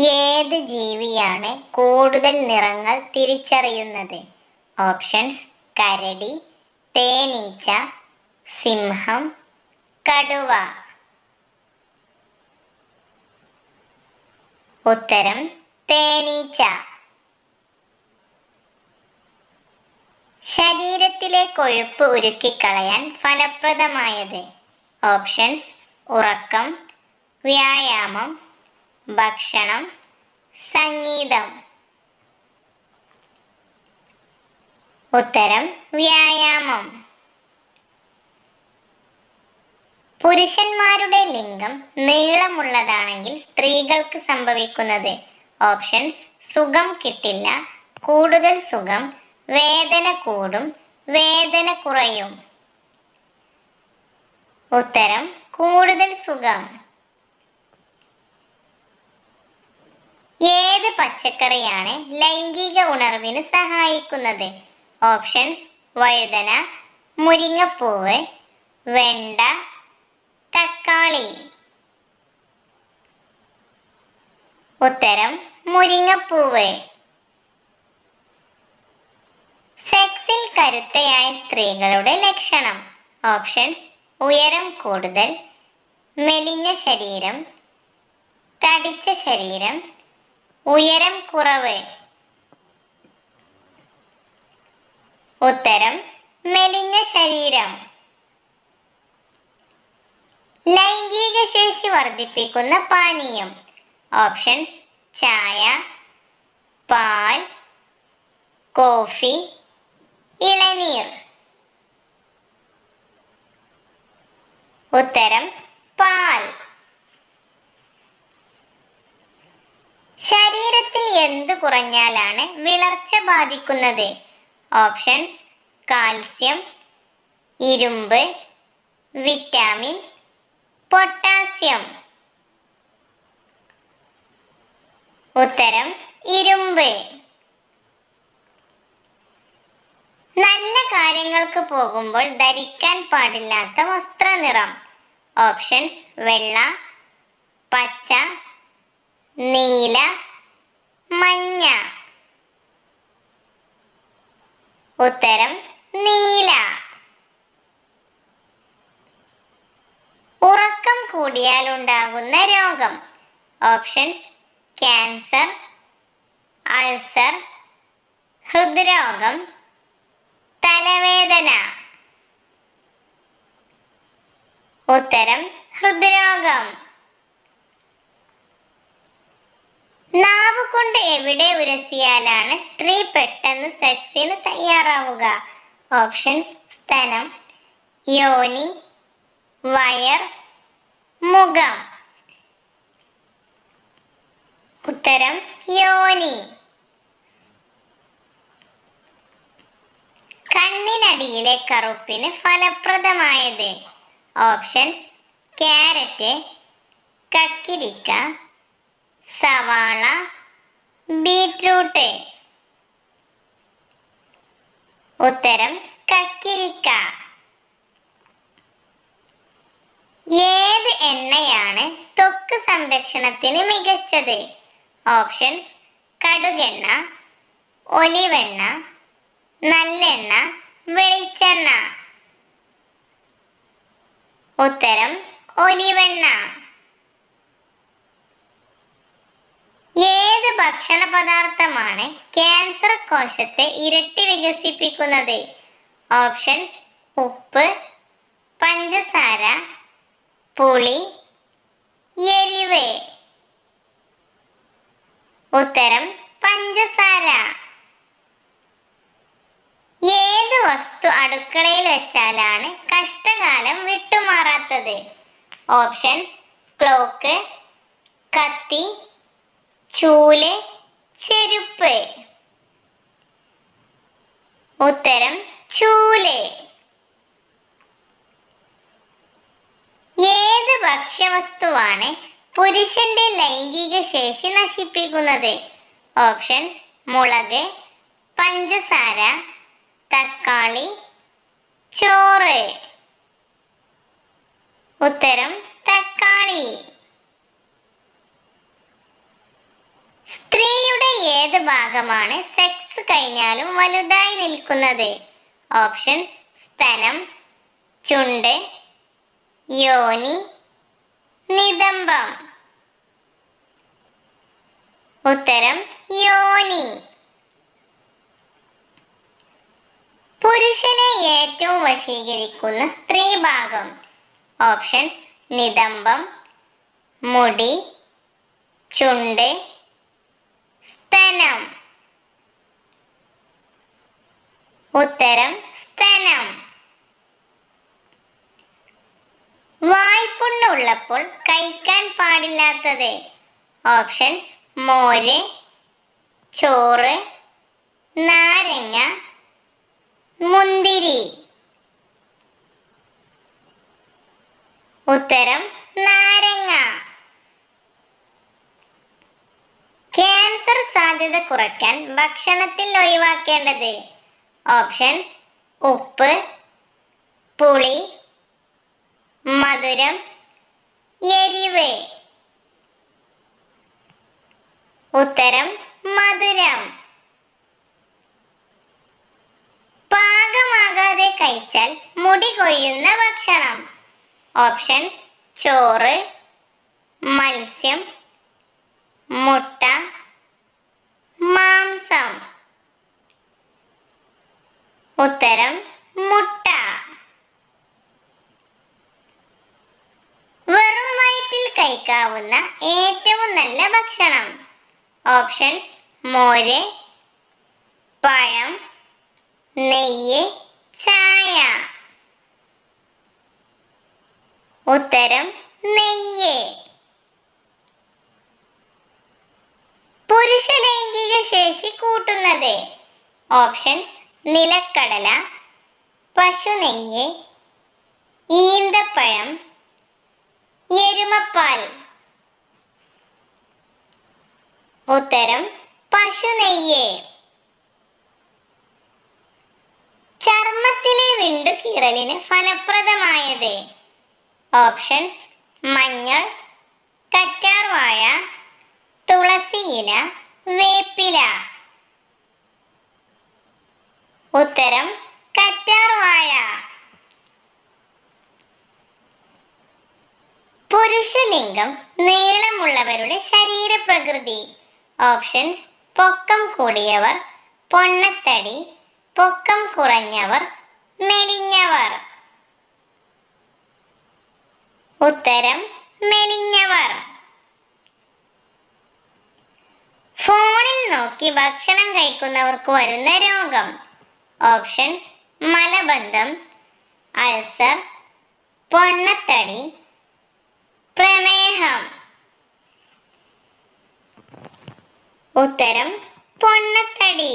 ഏത് ജീവിയാണ് കൂടുതൽ നിറങ്ങൾ തിരിച്ചറിയുന്നത്? ഓപ്ഷൻസ് കരടി തേനീച്ച സിംഹം കടുവ. ഉത്തരം തേനീച്ച. ശരീരത്തിലെ കൊഴുപ്പ് ഉരുക്കിക്കളയാൻ ഫലപ്രദമായത്? ഓപ്ഷൻസ് ഉറക്കം വ്യായാമം ഭക്ഷണം സംഗീതം. ഉത്തരം വ്യായാമം. പുരുഷന്മാരുടെ ലിംഗം നീളമുള്ളതാണെങ്കിൽ സ്ത്രീകൾക്ക് സംഭവിക്കുന്നത് ഓപ്ഷൻസ് സുഖം കിട്ടില്ല കൂടുതൽ സുഖം വേദന കൂടും വേദന കുറയും. ഉത്തരം കൂടുതൽ സുഖം. ഏത് പച്ചക്കറിയാണ് ലൈംഗിക ഉണർവിന് സഹായിക്കുന്നത്? ഓപ്ഷൻസ് വഴുതന മുരിങ്ങപ്പൂവ് വെണ്ട തക്കാളി. ഉത്തരം മുരിങ്ങപ്പൂവ്. സെക്സിൽ കരുത്തയായ സ്ത്രീകളുടെ ലക്ഷണം. ഓപ്ഷൻസ് ഉയരം കൂടുതൽ മെലിഞ്ഞ ശരീരം തടിച്ച ശരീരം ഉയരം കുറവ്. ഉത്തരം മെലിഞ്ഞ ശരീരം. ലൈംഗിക ശേഷി വർദ്ധിപ്പിക്കുന്ന പാനീയം. ഓപ്ഷൻസ് ചായ പാൽ കോഫി ഇളനീർ. ഉത്തരം കുറഞ്ഞാലാണ് വിളർച്ച ബാധിക്കുന്നത്. ഓപ്ഷൻസ് കാൽസ്യം ഇരുമ്പ് വിറ്റാമിൻ പൊട്ടാസ്യം. ഉത്തരം ഇരുമ്പ്. നല്ല കാര്യങ്ങൾക്ക് പോകുമ്പോൾ ധരിക്കാൻ പാടില്ലാത്ത വസ്ത്രനിറം. ഓപ്ഷൻസ് വെള്ള പച്ച നീല മഞ്ഞ. ഉത്തരം നീല. ഉറക്കം കൂടിയാൽ ഉണ്ടാകുന്ന രോഗം. ഓപ്ഷൻസ് ക്യാൻസർ അൾസർ ഹൃദ്രോഗം തലവേദന. ഉത്തരം ഹൃദ്രോഗം. നാവ് കൊണ്ട് എവിടെ ഉരസിയാലാണ് സ്ത്രീ പെട്ടെന്ന് സെക്സിന് തയ്യാറാവുക? ഓപ്ഷൻസ് സ്ഥലം യോനി വയർ മുഖം. ഉത്തരം യോനി. കണ്ണിനടിയിലെ കറുപ്പിന് ഫലപ്രദമായത്. ഓപ്ഷൻസ് ക്യാരറ്റ് കക്കിരിക്ക സവാള ബീട്രൂട്ട്. ഉത്തരം കക്കിരിക്ക. ഏത് എണ്ണയാണ് ത്വക്ക് സംരക്ഷണത്തിന് മികച്ചത്? ഓപ്ഷൻസ് കടുകെണ്ണ ഒലിവെണ്ണ നല്ലെണ്ണ വെളിച്ചെണ്ണ. ഉത്തരം ഒലിവെണ്ണ ഏത് ഭക്ഷണ പദാർത്ഥമാണ് ക്യാൻസർ കോശത്തെ ഇരട്ടി വികസിപ്പിക്കുന്നത്. ഓപ്ഷൻസ് ഉപ്പ് പഞ്ചസാര പുളി എരിവ്. ഉത്തരം പഞ്ചസാര. ഏത് വസ്തു അടുക്കളയിൽ വെച്ചാലാണ് കഷ്ടകാലം വിട്ടുമാറാത്തത്? ഓപ്ഷൻസ് ക്ലോക്ക് കത്തി ചൂൽ ചെരുപ്പ്. ഉത്തരം ചൂൽ. ഏത് ഭക്ഷ്യവസ്തുവാണ് പുരുഷന്റെ ലൈംഗിക ശേഷി നശിപ്പിക്കുന്നത്? ഓപ്ഷൻസ് മുളക് പഞ്ചസാര തക്കാളി ചോറ്. ഉത്തരം തക്കാളി. ഏത് ഭാഗമാണ് സെക്സ് കഴിഞ്ഞാലും വലുതായി നിൽക്കുന്നത്? ഓപ്ഷൻസ് സ്തനം ചുണ്ട് യോനി നിതംബം. ഉത്തരം യോനി. പുരുഷനെ ഏറ്റവും വശീകരിക്കുന്ന സ്ത്രീഭാഗം ഓപ്ഷൻസ് നിതംബം മുടി ചുണ്ട് സ്തനം. ഉത്തരം സ്തനം. വായ്പുണ്ണുള്ളപ്പോൾ കഴിക്കാൻ പാടില്ലാത്തത്. ഓപ്ഷൻസ് മോര് ചോറ് നാരങ്ങ മുന്തിരി. ഉത്തരം നാരങ്ങ. സാധ്യത കുറയ്ക്കാൻ ഭക്ഷണത്തിൽ ഒഴിവാക്കേണ്ടത്. ഓപ്ഷൻസ് ഉപ്പ് പുളി മധുരം എരിവ്. ഉത്തരം മധുരം. പാകമാകാതെ കഴിച്ചാൽ മുടി കൊഴിയുന്ന ഭക്ഷണം. ഓപ്ഷൻസ് ചോറ് മത്സ്യം മുട്ട മാംസം. ഉത്തരം മുട്ട. വെറും വയറ്റിൽ കഴിക്കാവുന്ന ഏറ്റവും നല്ല ഭക്ഷണം. ഓപ്ഷൻസ് മോര് പഴം നെയ്യ് ചായ. ഉത്തരം നെയ്യ്. പുരുഷ ലൈംഗിക ശേഷി കൂട്ടുന്നത്. ഓപ്ഷൻസ് നിലക്കടല പശുനെയ്യ് ഈന്തപ്പഴം എരുമപ്പാൽ. ഉത്തരം പശുനെയ്യ്. ചർമ്മത്തിലെ വിണ്ടുകീറലിന് ഫലപ്രദമായത്. ഓപ്ഷൻസ് മഞ്ഞൾ കറ്റാർവാഴ തുളസിയില വേപ്പില. ഉത്തരം കറ്റാർവാഴ. പുരുഷലിംഗം നീളമുള്ളവരുടെ ശരീരപ്രകൃതി. ഓപ്ഷൻസ് പൊക്കം കൂടിയവർ പൊണ്ണത്തടി പൊക്കം കുറഞ്ഞവർ മെലിഞ്ഞവർ. ഉത്തരം മെലിഞ്ഞവർ. നോക്കി ഭക്ഷണം കഴിക്കുന്നവർക്ക് വരുന്ന രോഗം. ഓപ്ഷൻസ് മലബന്ധം അൾസർ പൊണ്ണത്തടി പ്രമേഹം. ഉത്തരം പൊണ്ണത്തടി.